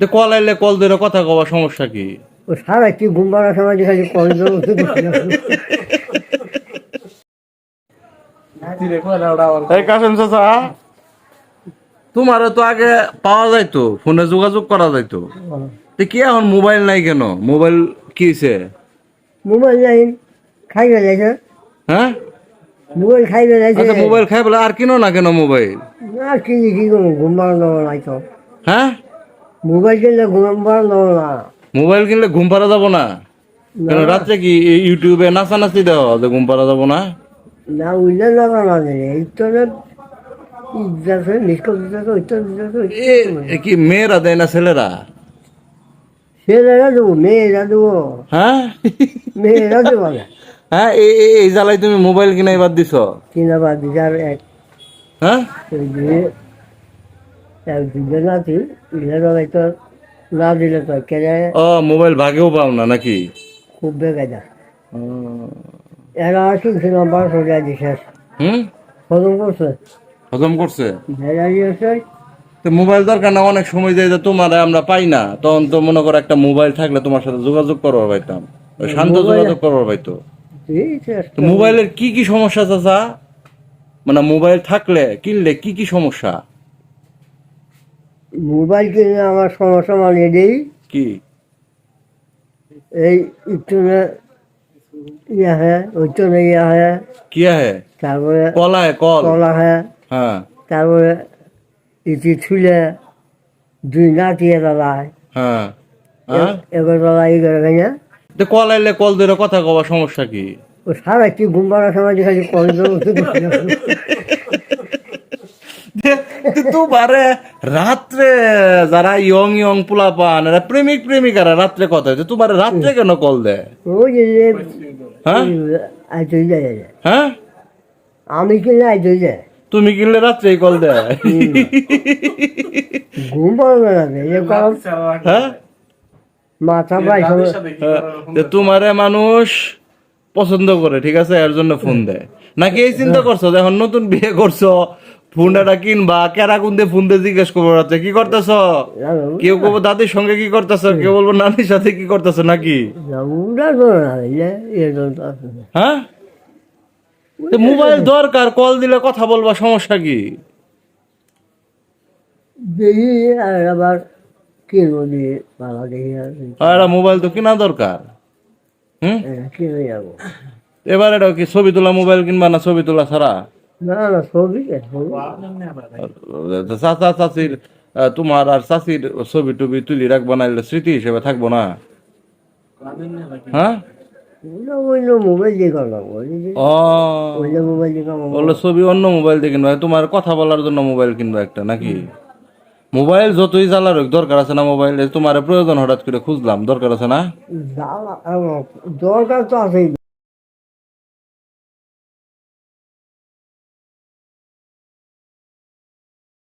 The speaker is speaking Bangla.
তো কল আইলে কল ধরে কথা কওয়া সমস্যা কি? ও সারা কি ঘুম পাড়ার সময় যে খালি কল এই চাচা তো আগে পাওয়া যাইতো ফোনে যোগাযোগ করা যাইতো। তো কি এখন মোবাইল নাই কেন? মোবাইল কি হয়েছে মোবাইল নাই খাইবে যাইছে। হ্যাঁ? মোবাইল খাইবে যাইছে। আচ্ছা মোবাইল খাই বলে আর কিনো না কেন মোবাইল? আর কি কি করব ঘুম পাড়ানো নাই তো। হ্যাঁ? মোবাইল কিনলে ঘুম পাড়ানো না। মোবাইল কিনলে ঘুম পারা যাব না? কেন রাত্রে কি ইউটিউবে নাচানাচি দেওয়া যে ঘুম পারা যাব না? না উঠলে না না। এই তো কি মেয়েরা দেয় না ছেলেরা? ছেলেরা দেবো মেয়েরা দেবো। হ্যাঁ? মেয়েরা দেবো না। হ্যাঁ এই এই- তুমি মোবাইল কিনাই বাদ দিছ। কিনা বাদ এক। হ্যাঁ? হয়তো না দিলে তো কেনে? ও মোবাইল ভাগেও পাও না নাকি? খুব বেগে যা। এরা শুনছে নাম্বার সোজা দিছে হুম? খতম করছে? হজম করছে? তো মোবাইল দরকার না অনেক সময় যায় তোমার আমরা পাই না। তখন তো মনে করো একটা মোবাইল থাকলে তোমার সাথে যোগাযোগ করবার পাইতাম। শান্ত যোগাযোগ করবার পাইতো। মোবাইলের কি কি সমস্যা চাচা? মানে মোবাইল থাকলে কিনলে কি কি সমস্যা? মোবাইল কিনে আমার সমস্যা মানিয়ে দেই কি? এই ইটনে ইয়া হ্যাঁ ওইটনে ইয়া হ্যাঁ কি হে? তারপরে কলায় কল? কলা হ্যাঁ হ্যাঁ। তারপরে ইটি ছুলে দুই নাতি দাঁড়ায় হ্যাঁ। হ্যাঁ? এবার দাঁড়ায় এগারো ভেঙে তো কল আইলে কল ধরে কথা কওয়া সমস্যা কি? ও সারা কি ঘুম পাড়ার সময় যে খালি কল তোমারে রাত্রে যারা ইয়ং ইয়ং পোলা পান এরা প্রেমিক প্রেমিকারা রাত্রে কথা তোমার রাত্রে কেন কল যে হ্যাঁ? যায় হ্যাঁ? আমি কিনে আইতে যায় তুমি কিনলে রাত্রেই কল দেয়। ঘুম হ্যাঁ? মাথা পাই হ্যাঁ, তোমারে মানুষ পছন্দ করে ঠিক আছে? এর জন্য ফোন দেয়। নাকি এই চিন্তা করছ যে এখন নতুন বিয়ে করছ? ফোন একটা কিনবা কেরা কোনতে ফোন দিয়ে জিজ্ঞেস করব কি করতেছ? কেউ কবো দাদির সঙ্গে কি করতেছ? কেউ বলব নানির সাথে কি করতেছ নাকি? উড়া করে না এই যে এরকম তো আছে। না। হ্যাঁ মোবাইল দরকার কল দিলে কথা বলবা সমস্যা কি? দেখি আর আবার কিনবো দিয়ে ভালো দেখি আর আর মোবাইল তো কিনা দরকার হুম? কিনে যাব। এবার এটা কি ছবি তোলা মোবাইল কিনবা না ছবি তোলা ছাড়া? না না ছবি চাচা চাচির তোমার আর চাচির ছবি টবি তুলি রাখবা না স্মৃতি হিসেবে থাকব না। হ্যাঁ? ছবি অন্য মোবাইল দিয়ে কিনবা তোমার কথা বলার জন্য মোবাইল কিনবা একটা নাকি? মোবাইল যতই জ্বালার হোক দরকার আছে না মোবাইল তোমার প্রয়োজন হঠাৎ করে খুঁজলাম দরকার আছে না? দরকার তো আছেই।